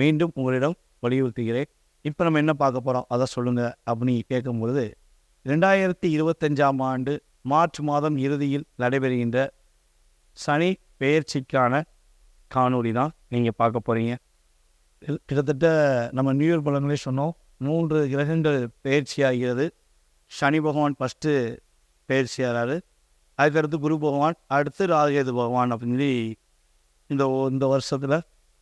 மீண்டும் உங்களிடம் வலியுறுத்துகிறேன். இப்போ நம்ம என்ன பார்க்க போகிறோம் அதை சொல்லுங்கள் அப்படின்னு கேட்கும்பொழுது ரெண்டாயிரத்தி இருபத்தஞ்சாம் ஆண்டு மார்ச் மாதம் இறுதியில் நடைபெறுகின்ற சனி பெயர்ச்சிக்கான காணொலி தான் நீங்கள் பார்க்க போகிறீங்க கிட்டத்தட்ட நம்ம நியூ இயர் பலங்களே சொன்னோம். மூன்று கிரகங்கள் பெயர்ச்சியாகிறது. சனி பகவான் ஃபஸ்ட்டு பெயர்ச்சி ஆகிறாரு அதுக்கடுத்து குரு பகவான் அடுத்து ராகேது பகவான் அப்படின்னு சொல்லி இந்த இந்த வருஷத்தில்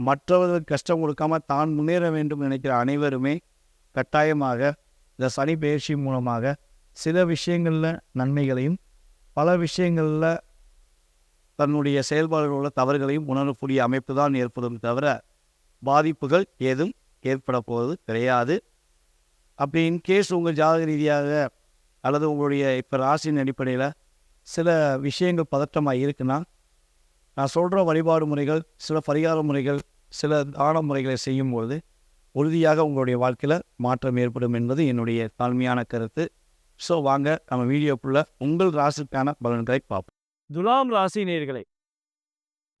மற்றவர்களுக்கு கஷ்டம் கொடுக்காம தான் முன்னேற வேண்டும் நினைக்கிற அனைவருமே கட்டாயமாக இந்த சனி பயிற்சி மூலமாக சில விஷயங்களில் நன்மைகளையும் பல விஷயங்களில் தன்னுடைய செயல்பாடுகள் உள்ள தவறுகளையும் உணரக்கூடிய அமைப்பு தான் ஏற்படும் தவிர பாதிப்புகள் ஏதும் ஏற்பட போவது கிடையாது. அப்படி இன்கேஸ் உங்கள் ஜாதக ரீதியாக அல்லது உங்களுடைய இப்போ ராசியின் அடிப்படையில் சில விஷயங்கள் பதற்றமாக இருக்குன்னா நான் சொல்கிற வழிபாடு முறைகள் சில பரிகார முறைகள் சில தான முறைகளை செய்யும்போது உறுதியாக உங்களுடைய வாழ்க்கையில் மாற்றம் ஏற்படும் என்பது என்னுடைய தாழ்மையான கருத்து. ஸோ வாங்க நம்ம வீடியோக்குள்ளே உங்கள் ராசிக்கான பலன்களை பார்ப்போம். துலாம் ராசி நேர்களை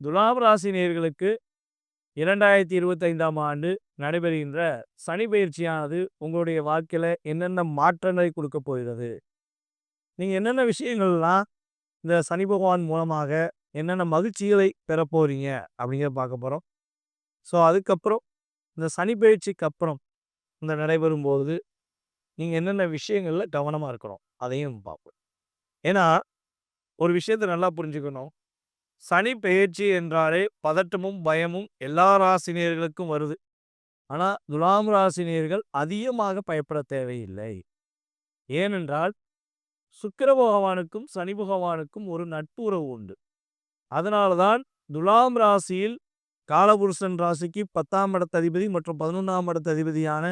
துலாம் ராசி நேர்களுக்கு இரண்டாயிரத்தி இருபத்தைந்தாம் ஆண்டு நடைபெறுகின்ற சனி பயிற்சியானது உங்களுடைய வாழ்க்கையில் என்னென்ன மாற்றங்களை கொடுக்க போகிறது? நீங்கள் என்னென்ன விஷயங்கள்லாம் இந்த சனி பகவான் மூலமாக என்னென்ன மகிழ்ச்சிகளை பெற போறீங்க? அப்படிங்கிறத பார்க்க போகிறோம் ஸோ அதுக்கப்புறம் இந்த சனி பயிற்சிக்கு அப்புறம் இந்த நடைபெறும் போது நீங்கள் என்னென்ன விஷயங்களில் கவனமாக இருக்கணும் அதையும் பார்ப்போம். ஏன்னா ஒரு விஷயத்தை நல்லா புரிஞ்சுக்கணும். சனி பெயர்ச்சி என்றாலே பதட்டமும் பயமும் எல்லா ராசினியர்களுக்கும் வருது. ஆனால் துலாம் ராசினியர்கள் அதிகமாக பயப்பட தேவையில்லை. ஏனென்றால் சுக்கிர பகவானுக்கும் சனி பகவானுக்கும் ஒரு நட்புறவு உண்டு. அதனால தான் துலாம் ராசியில் காலபுருஷன் ராசிக்கு பத்தாம் இடத்த அதிபதி மற்றும் பதினொன்றாம் இடத்த அதிபதியான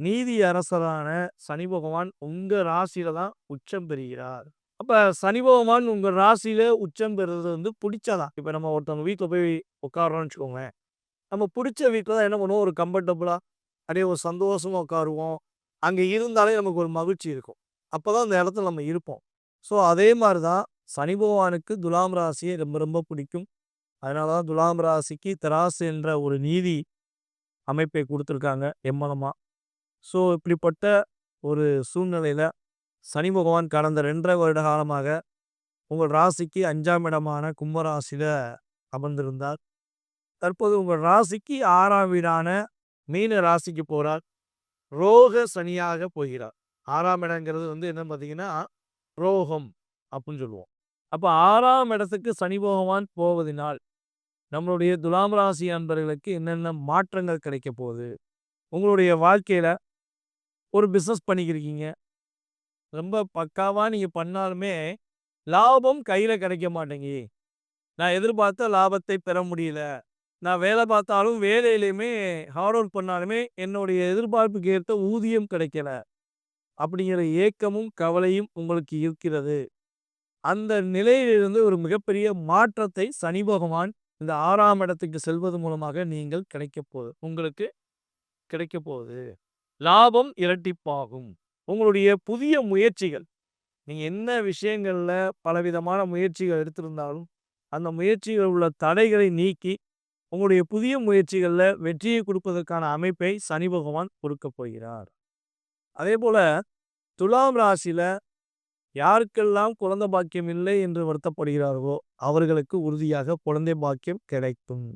நீதி அரசரான சனி பகவான் உங்கள் ராசியில தான் உச்சம் பெறுகிறார் அப்போ சனி பகவான் உங்கள் ராசியில உச்சம் பெறுறது வந்து பிடிச்சாதான் இப்போ நம்ம ஒருத்தவங்க வீட்டில் போய் உட்காரோன்னு வச்சுக்கோங்களேன். நம்ம பிடிச்ச வீட்டில் தான் என்ன பண்ணுவோம், ஒரு கம்ஃபர்டபுளாக அப்படியே ஒரு சந்தோஷமாக உட்காருவோம். அங்கே இருந்தாலே நமக்கு ஒரு மகிழ்ச்சி இருக்கும். அப்போ தான் அந்த இடத்துல நம்ம இருப்போம். ஸோ அதே மாதிரி தான் சனி பகவானுக்கு துலாம் ராசியை ரொம்ப ரொம்ப பிடிக்கும். அதனால தான் துலாம் ராசிக்கு தராசு என்ற ஒரு நீதி அமைப்பை கொடுத்துருக்காங்க எம்மதமா. ஸோ இப்படிப்பட்ட ஒரு சூழ்நிலையில் சனி பகவான் கடந்த 2 1/2 வருட காலமாக உங்கள் ராசிக்கு அஞ்சாம் இடமான கும்பராசியில் அமர்ந்திருந்தார். தற்போது உங்கள் ராசிக்கு ஆறாம் வீடான மீன ராசிக்கு போகிறார் ரோக சனியாக போகிறார். ஆறாம் இடங்கிறது வந்து என்னன்னு பார்த்தீங்கன்னா, ரோகம் அப்படின்னு சொல்லுவோம். அப்போ ஆறாம் இடத்துக்கு சனி பகவான் போவதினால், நம்மளுடைய துலாம் ராசி அன்பர்களுக்கு என்னென்ன மாற்றங்கள் கிடைக்க போகுது? உங்களுடைய வாழ்க்கையில் ஒரு பிஸ்னஸ் பண்ணிக்கிருக்கீங்க. ரொம்ப பக்காவாக நீங்கள் பண்ணாலுமே, லாபம் கையில் கிடைக்க மாட்டேங்கி. நான் எதிர்பார்த்த லாபத்தை பெற முடியல. நான் வேலை பார்த்தாலும் வேலையிலையுமே ஹார்ட் ஒர்க் பண்ணாலுமே, என்னுடைய எதிர்பார்ப்புக்கு ஏற்ற ஊதியம் கிடைக்கல. அப்படிங்கிற ஏக்கமும், கவலையும் உங்களுக்கு இருக்கிறது. அந்த நிலையிலிருந்து ஒரு மிகப்பெரிய மாற்றத்தை சனி பகவான் இந்த ஆறாம் இடத்துக்கு செல்வது மூலமாக நீங்கள் கிடைக்கப் போகுது. உங்களுக்கு கிடைக்கப் போகுது. லாபம் இரட்டிப்பாகும். உங்களுடைய புதிய முயற்சிகள், நீங்கள் என்ன விஷயங்களில் பலவிதமான முயற்சிகள் எடுத்திருந்தாலும், அந்த முயற்சிகள் உள்ள தடைகளை நீக்கி, உங்களுடைய புதிய முயற்சிகளில் வெற்றியை கொடுப்பதற்கான அமைப்பை சனி பகவான் கொடுக்கப் போகிறார். அதேபோல துலாம் ராசியில் யாருக்கெல்லாம் குழந்தை பாக்கியம் இல்லை என்று வருத்தப்படுகிறார்களோ, அவர்களுக்கு உறுதியாக குழந்தை பாக்கியம் கிடைக்கும்.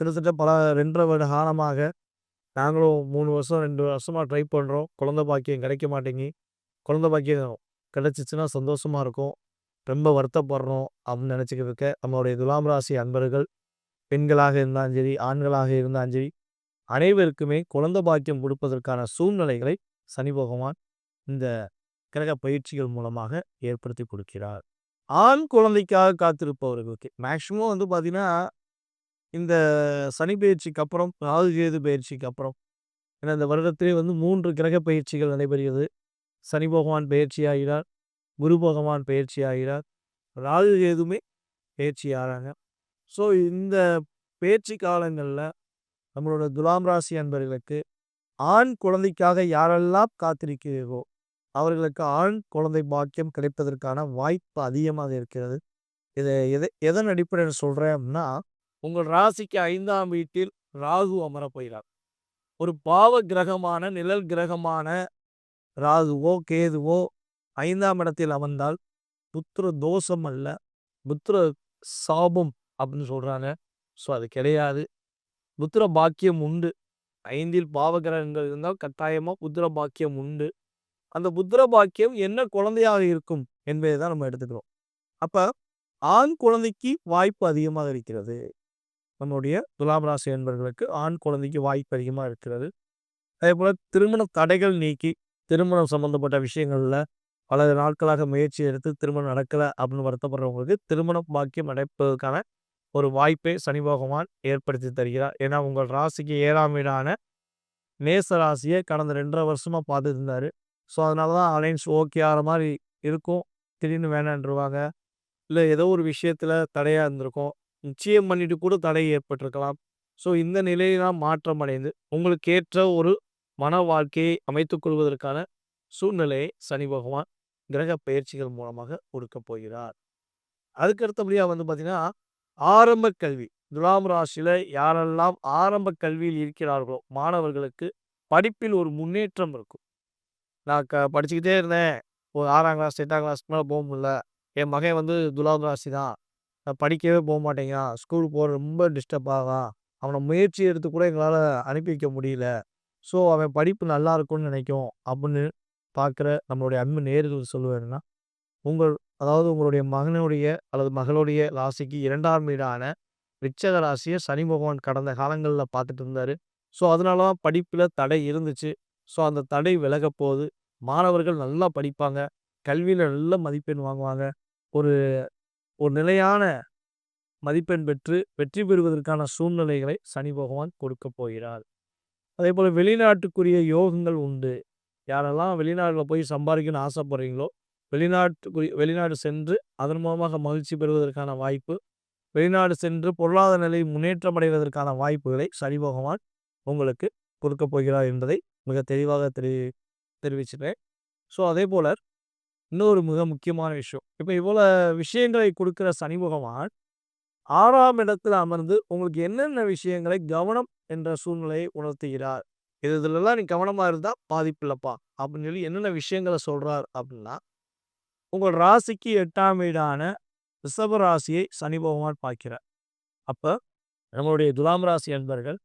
கிட்டத்தட்ட பல 2 1/2 வருட காலமாக நாங்களும் மூணு வருஷம் ரெண்டு வருஷமாக ட்ரை பண்ணுறோம் குழந்தை பாக்கியம் கிடைக்க மாட்டேங்கி. குழந்தை பாக்கியம் கிடைச்சிச்சுன்னா சந்தோஷமாக இருக்கும். ரொம்ப வருத்தப்படுறோம் அப்படின்னு நினச்சிக்கிறதுக்க இருக்க நம்மளுடைய துலாம் ராசி அன்பர்கள், பெண்களாக இருந்தாலும் சரி, ஆண்களாக இருந்தாலும் சரி, அனைவருக்குமே குழந்தை பாக்கியம் கொடுப்பதற்கான சூழ்நிலைகளை சனி பகவான் இந்த கிரக பயிற்சிகள் மூலமாக ஏற்படுத்தி கொடுக்கிறார். ஆண் குழந்தைக்காக காத்திருப்பவர்களுக்கு மேக்ஸிமம் வந்து பார்த்தீங்கன்னா, இந்த சனி பயிற்சிக்கு அப்புறம், ராகு கேது பயிற்சிக்கு அப்புறம், ஏன்னா இந்த வருடத்திலே வந்து மூன்று கிரக பயிற்சிகள் நடைபெறுகிறது. சனி பகவான் ஆகிறார் குரு பகவான் ஆகிறார் ராகு கேதுமே பயிற்சி ஆகிறாங்க ஸோ இந்த பயிற்சி காலங்களில் நம்மளோட துலாம் ராசி அன்பர்களுக்கு ஆண் குழந்தைக்காக யாரெல்லாம் காத்திருக்கிறீர்களோ, அவர்களுக்கு ஆண் குழந்தை பாக்கியம் கிடைப்பதற்கான வாய்ப்பு அதிகமாக இருக்கிறது. இதை எதை எதன் அடிப்படையில் சொல்றேன் அப்படின்னா, உங்கள் ராசிக்கு ஐந்தாம் வீட்டில் ராகு அமரப் போகிறார். ஒரு பாவ கிரகமான, நிழல் கிரகமான ராகுவோ, கேதுவோ ஐந்தாம் இடத்தில் அமர்ந்தால், புத்திர தோஷம் அல்ல, புத்திர சாபம் அப்படின்னு சொல்கிறாங்க ஸோ அது கிடையாது. புத்திர பாக்கியம் உண்டு. ஐந்தில் பாவ கிரகங்கள் இருந்தால் கட்டாயமாக புத்திர பாக்கியம் உண்டு. அந்த புத்திர பாக்கியம் என்ன குழந்தையாக இருக்கும் என்பதை தான் நம்ம எடுத்துக்கிறோம். அப்ப ஆண் குழந்தைக்கு வாய்ப்பு அதிகமாக இருக்கிறது. நம்முடைய துலாம் ராசி என்பர்களுக்கு ஆண் குழந்தைக்கு வாய்ப்பு அதிகமாக இருக்கிறது. அதே போல் திருமண தடைகள் நீக்கி, திருமணம் சம்பந்தப்பட்ட விஷயங்கள்ல பல நாட்களாக முயற்சி எடுத்து திருமணம் நடக்கலை அப்படின்னு வருத்தப்படுறவங்களுக்கு, திருமணம் பாக்கியம் நடப்பதற்கான ஒரு வாய்ப்பை சனி பகவான் ஏற்படுத்தி தருகிறார். ஏன்னா உங்கள் ராசிக்கு ஏழாம் வீடான நேச ராசியை கடந்த 2 1/2 வருஷமா பார்த்துட்டு இருந்தாரு. ஸோ அதனால தான் அலைன்ஸ் ஓகே ஆகிற மாதிரி இருக்கும். திடீர்னு வேணான்ருவாங்க. இல்லை ஏதோ ஒரு விஷயத்தில் தடையாக இருந்திருக்கும். நிச்சயம் பண்ணிட்டு கூட தடை ஏற்பட்டிருக்கலாம். ஸோ இந்த நிலையெல்லாம் மாற்றம் அடைந்து, உங்களுக்கு ஏற்ற ஒரு மன வாழ்க்கையை அமைத்துக் கொள்வதற்கான சூழ்நிலையை சனி பகவான் கிரக பயிற்சிகள் மூலமாக கொடுக்க போகிறார். அதுக்கடுத்தபடியாக வந்து பார்த்திங்கன்னா ஆரம்ப கல்வி. துலாம் ராசியில் யாரெல்லாம் ஆரம்ப கல்வியில் இருக்கிறார்களோ, மாணவர்களுக்கு படிப்பில் ஒரு முன்னேற்றம் இருக்கும். நான் க படிச்சுக்கிட்டே இருந்தேன். ஒரு ஆறாம் கிளாஸ், எட்டாம் கிளாஸ்க்கு மேலே போக முடியல. என் மகன் வந்து துலாவது ராசி தான். படிக்கவே போக மாட்டேங்கிறான் ஸ்கூல் போக ரொம்ப டிஸ்டர்ப் ஆகுறான். அவனை முயற்சி எடுத்து கூட எங்களால் அனுப்பி வைக்க முடியல. ஸோ அவன் படிப்பு நல்லா இருக்கும்னு நினைக்கும் அப்படின்னு பார்க்குற நம்மளுடைய அன்பு நேரில் சொல்லுவேன்னா உங்கள் அதாவது உங்களுடைய மகனுடைய அல்லது மகளுடைய ராசிக்கு இரண்டாம் வீடான விருச்சிக ராசியை சனி பகவான் கடந்த காலங்களில் பார்த்துட்டு இருந்தார் ஸோ அதனால தான் படிப்பில் தடை இருந்துச்சு. ஸோ அந்த தடை விலகப் போகுது. மாணவர்கள் நல்லா படிப்பாங்க. கல்வியில் நல்ல மதிப்பெண் வாங்குவாங்க. ஒரு ஒரு நிலையான மதிப்பெண் பெற்று வெற்றி பெறுவதற்கான சூழ்நிலைகளை சனி பகவான் கொடுக்கப் போகிறார். அதேபோல வெளிநாட்டுக்குரிய யோகங்கள் உண்டு. யாரெல்லாம் வெளிநாட்டில் போய் சம்பாதிக்கணும்னு ஆசைப்படுறீங்களோ, வெளிநாட்டுக்குரிய வெளிநாடு சென்று அதன் மூலமாக மகிழ்ச்சி பெறுவதற்கான வாய்ப்பு வெளிநாடு சென்று பொருளாதார நிலை முன்னேற்றம் அடைவதற்கான வாய்ப்புகளை சனி பகவான் உங்களுக்கு கொடுக்க போகிறார் என்பதை மிக தெளிவாக தெரி தெரிவிச்சிட்டேன். ஸோ அதே போல் இன்னொரு மிக முக்கியமான விஷயம். இப்போ இவ்வளோ விஷயங்களை கொடுக்குற சனி பகவான் ஆறாம் இடத்தில் அமர்ந்து உங்களுக்கு என்னென்ன விஷயங்களை கவனம் என்ற சூழ்நிலையை உணர்த்துகிறார்? இது இதுலலாம் நீ கவனமாக இருந்தால் பாதிப்பில்லப்பா. அப்படின்னு சொல்லி என்னென்ன விஷயங்களை சொல்கிறார் அப்படின்னா உங்கள் ராசிக்கு எட்டாம் வீடான ரிஷப ராசியை சனி பகவான் பார்க்கிறார். அப்போ நம்மளுடைய துலாம் ராசி என்பர்கள்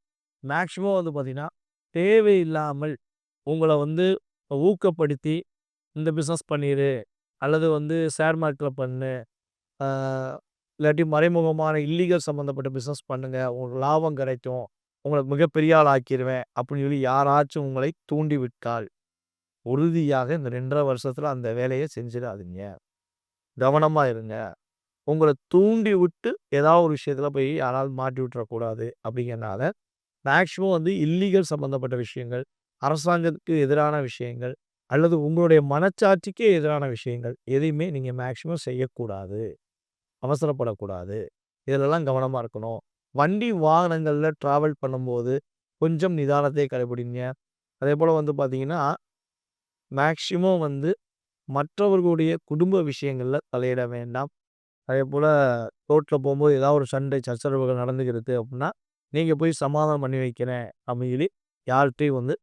மேக்சிமம் வந்து பார்த்திங்கன்னா தேவையில்லாமல் உங்களை வந்து ஊக்கப்படுத்தி இந்த பிஸ்னஸ் பண்ணிடு அல்லது வந்து ஷேர் மார்க்கெட்டில் பண்ணு இல்லாட்டி மறைமுகமான இல்லீகல் சம்மந்தப்பட்ட பிஸ்னஸ் பண்ணுங்கள் உங்களுக்கு லாபம் கிடைக்கும் உங்களை மிகப்பெரிய ஆள் ஆக்கிடுவேன் அப்படின்னு சொல்லி யாராச்சும் உங்களை தூண்டி விட்டால் உறுதியாக இந்த ரெண்டரை வருஷத்தில் அந்த வேலையை செஞ்சிடாதீங்க. கவனமாக இருங்க. உங்களை தூண்டி விட்டு ஏதாவது ஒரு விஷயத்தில் போய் யாராவது மாட்டி விட்டுறக்கூடாது அப்படிங்கிறனால மேக்ஸிமம் வந்து இல்லீகல் சம்மந்தப்பட்ட விஷயங்கள் அரசாங்கத்துக்கு எதிரான விஷயங்கள் அல்லது உங்களுடைய மனச்சாட்சிக்கே எதிரான விஷயங்கள் எதையுமே நீங்கள் மேக்ஸிமம் செய்யக்கூடாது. அவசரப்படக்கூடாது. இதிலெல்லாம் கவனமாக இருக்கணும். வண்டி வாகனங்களில் ட்ராவல் பண்ணும்போது கொஞ்சம் நிதானத்தை கடைபிடிங்க. அதே போல் வந்து பார்த்தீங்கன்னா மேக்ஸிமம் வந்து மற்றவர்களுடைய குடும்ப விஷயங்களில் தலையிட வேண்டாம். அதே போல் ரோட்டில் போகும்போது ஏதாவது ஒரு சண்டை சச்சரவுகள் நடந்துக்கிறது அப்படின்னா நீங்கள் போய் சமாதானம் பண்ணி வைக்கிறேன் அப்படின்னு சொல்லி யார்கிட்டையும் வந்து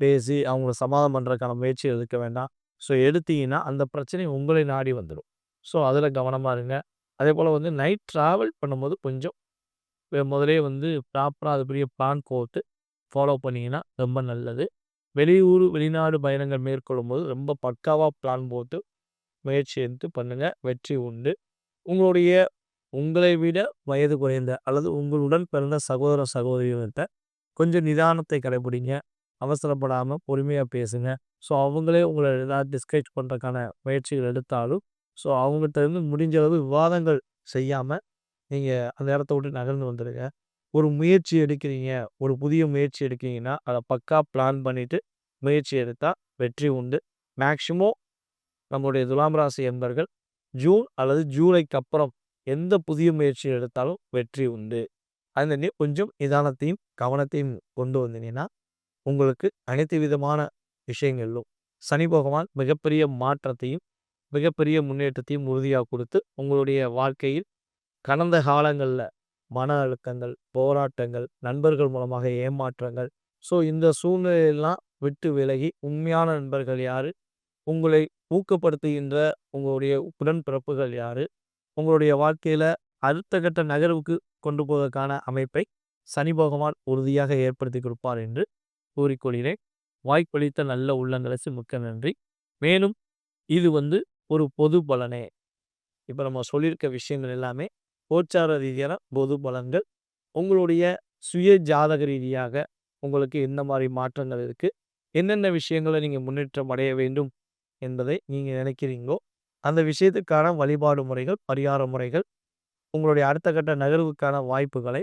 பேசி அவங்கள சமாதானம் பண்ணுறதுக்கான முயற்சி எடுக்க வேண்டாம். ஸோ எடுத்தீங்கன்னா அந்த பிரச்சனை உங்களை நாடி வந்துடும் ஸோ அதில் கவனமாக இருங்க. அதே போல் வந்து நைட் ட்ராவல் பண்ணும்போது கொஞ்சம் முதலே வந்து ப்ராப்பராக அது பெரிய பிளான் போட்டு ஃபாலோ பண்ணிங்கன்னா ரொம்ப நல்லது. வெளியூர் வெளிநாடு பயணங்கள் மேற்கொள்ளும் போது ரொம்ப பக்காவாக பிளான் போட்டு முயற்சி எடுத்து பண்ணுங்கள் வெற்றி உண்டு. உங்களுடைய உங்களை விட வயது குறைந்த அல்லது உங்களுடன் பிறந்த சகோதர சகோதரிகள்கிட்ட கொஞ்சம் நிதானத்தை கடைபிடிங்க அவசரப்படாமல் பொறுமையாக பேசுங்க. ஸோ அவங்களே உங்களை ஏதாவது டிஸ்கஸ் பண்ணுறதுக்கான முயற்சிகள் எடுத்தாலும் ஸோ அவங்ககிட்ட இருந்து முடிஞ்ச அளவு விவாதங்கள் செய்யாமல் நீங்கள் அந்த இடத்த விட்டு நகர்ந்து வந்துடுங்க. ஒரு முயற்சி எடுக்கிறீங்க ஒரு புதிய முயற்சி எடுக்கிறீங்கன்னா அதை பக்கா பிளான் பண்ணிவிட்டு முயற்சி எடுத்தால் வெற்றி உண்டு. மேக்ஸிமம் நம்முடைய துலாம் ராசி என்பர்கள் ஜூன் அல்லது ஜூலைக்கு அப்புறம் எந்த புதிய முயற்சி எடுத்தாலும் வெற்றி உண்டு. அதனால கொஞ்சம் நிதானத்தையும் கவனத்தையும் கொண்டு வந்தீங்கன்னா உங்களுக்கு அனைத்து விதமான விஷயங்களிலும் சனி பகவான் மிகப்பெரிய மாற்றத்தையும் மிகப்பெரிய முன்னேற்றத்தையும் உறுதியாக கொடுத்து உங்களுடைய வாழ்க்கையில் கடந்த காலங்களில் மன அழுத்தங்கள் போராட்டங்கள் நண்பர்கள் மூலமாக ஏமாற்றங்கள் ஸோ இந்த சூழ்நிலையெல்லாம் விட்டு விலகி உண்மையான நண்பர்கள் யார்? உங்களை ஊக்கப்படுத்துகின்ற உங்களுடைய உடன்பிறப்புகள் யார்? உங்களுடைய வாழ்க்கையில் அடுத்த கட்ட நகர்வுக்கு கொண்டு போவதற்கான அமைப்பை சனி பகவான் உறுதியாக ஏற்படுத்தி கொடுப்பார் என்று கூறிக்கொள்கிறேன். வாய்ப்பளித்த நல்ல உள்ளங்களுக்கு மிக்க நன்றி. மேலும் இது வந்து ஒரு பொது பலனே. இப்போ நம்ம சொல்லியிருக்க விஷயங்கள் எல்லாமே கோச்சார ரீதியான பொது பலன்கள். உங்களுடைய சுய ஜாதக ரீதியாக உங்களுக்கு என்ன மாதிரி மாற்றங்கள் இருக்குது என்னென்ன விஷயங்களை நீங்கள் முன்னேற்றம் அடைய வேண்டும் என்பதை நீங்கள் நினைக்கிறீங்களோ அந்த விஷயத்துக்கான வழிபாடு முறைகள் பரிகார முறைகள் உங்களுடைய அடுத்த கட்ட நகர்வுக்கான வாய்ப்புகளை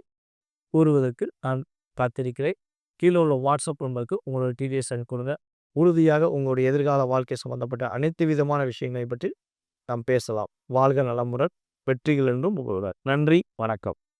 கூறுவதற்கு நான் காத்திருக்கிறேன். கீழே உள்ள வாட்ஸ்அப் நம்பருக்கு உங்களோட டிடிஎஸ் எனக்கு கொடுங்க உறுதியாக உங்களுடைய எதிர்கால வாழ்க்கை சம்பந்தப்பட்ட அனைத்து விதமான விஷயங்களை பற்றி நாம் பேசலாம். வாழ்க நலமுடன் வெற்றிகள் என்றும் உங்களுடன் நன்றி வணக்கம்.